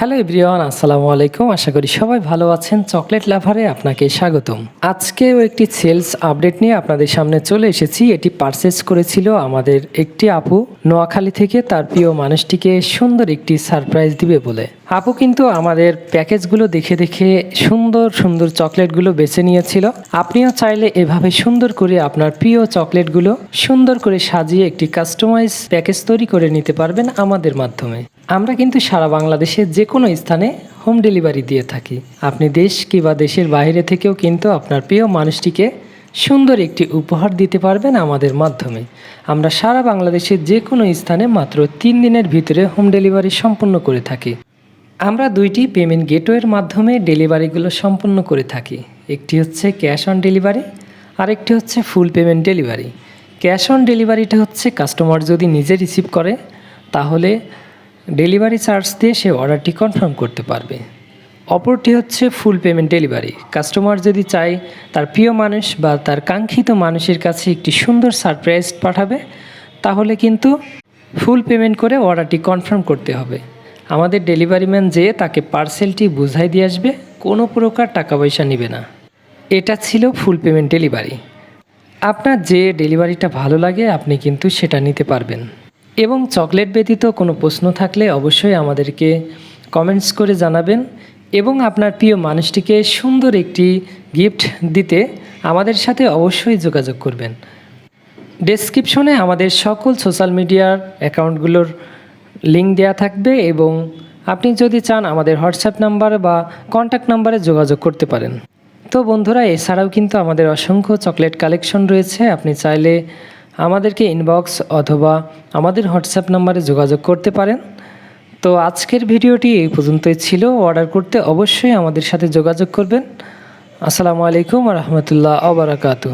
Hello everyone আসসালামু আলাইকুম। আশা করি সবাই ভালো আছেন। চকলেট লাভারে আপনাকে স্বাগতম। আজকেও একটি সেলস আপডেট নিয়ে আপনাদের সামনে চলে এসেছি। এটি পারচেস করেছিল আমাদের একটি আপু। নোয়াখালী থেকে তার প্রিয় মানুষটিকে সুন্দর একটি সারপ্রাইজ দিবে বলে। আপু কিন্তু আমাদের প্যাকেজগুলো দেখে দেখে সুন্দর সুন্দর চকলেটগুলো বেছে নিয়েছিল। আপনিও চাইলে এভাবে সুন্দর করে আপনার প্রিয় চকলেটগুলো সুন্দর করে সাজিয়ে একটি কাস্টমাইজ প্যাকেজ তৈরি করে নিতে পারবেন আমাদের মাধ্যমে। আমরা কিন্তু সারা বাংলাদেশের যে কোনো স্থানে হোম ডেলিভারি দিয়ে থাকি। আপনি দেশ কিংবা দেশের বাইরে থেকেও কিন্তু আপনার প্রিয় মানুষটিকে সুন্দর একটি উপহার দিতে পারবেন আমাদের মাধ্যমে। আমরা সারা বাংলাদেশের যে কোনো স্থানে মাত্র তিন দিনের ভিতরে হোম ডেলিভারি সম্পূর্ণ করে থাকি। আমরা দুইটি পেমেন্ট গেটওয়ের মাধ্যমে ডেলিভারিগুলো সম্পন্ন করে থাকি। একটি হচ্ছে ক্যাশ অন ডেলিভারি আরেকটি হচ্ছে full payment delivery cash on ডেলিভারিটা হচ্ছে কাস্টমার যদি নিজে রিসিভ করে, তাহলে ডেলিভারি চার্জ দিয়ে সে অর্ডারটি কনফার্ম করতে পারবে। অপরটি হচ্ছে ফুল পেমেন্ট ডেলিভারি। কাস্টমার যদি চায়, তার প্রিয় মানুষ বা তার কাঙ্ক্ষিত মানুষের কাছে একটি সুন্দর সারপ্রাইজ পাঠাবে, তাহলে কিন্তু ফুল পেমেন্ট করে অর্ডারটি কনফার্ম করতে হবে। আমাদের ডেলিভারি ম্যান যেয়ে তাকে পার্সেলটি বুঝাই দিয়ে আসবে, কোনো প্রকার টাকা পয়সা নেবে না। এটা ছিল ফুল পেমেন্ট ডেলিভারি। আপনার যে ডেলিভারিটা ভালো লাগে, আপনি কিন্তু সেটা নিতে পারবেন। এবং চকলেট ব্যতীত কোনো প্রশ্ন থাকলে অবশ্যই আমাদেরকে কমেন্টস করে জানাবেন এবং আপনার প্রিয় মানুষটিকে সুন্দর একটি গিফট দিতে আমাদের সাথে অবশ্যই যোগাযোগ করবেন। ডেসক্রিপশনে আমাদের সকল সোশ্যাল মিডিয়ার অ্যাকাউন্টগুলোর লিঙ্ক দেওয়া থাকবে এবং আপনি যদি চান আমাদের হোয়াটসঅ্যাপ নাম্বার বা কন্ট্যাক্ট নাম্বারে যোগাযোগ করতে পারেন। তো বন্ধুরা, এছাড়াও কিন্তু আমাদের অসংখ্য চকলেট কালেকশন রয়েছে। আপনি চাইলে আমাদেরকে ইনবক্স অথবা আমাদের হোয়াটসঅ্যাপ নাম্বারে যোগাযোগ করতে পারেন। তো আজকের ভিডিওটি এই পর্যন্তই ছিল। অর্ডার করতে অবশ্যই আমাদের সাথে যোগাযোগ করবেন। আসসালামু আলাইকুম রহমতুল্লাহ আবরাকাতু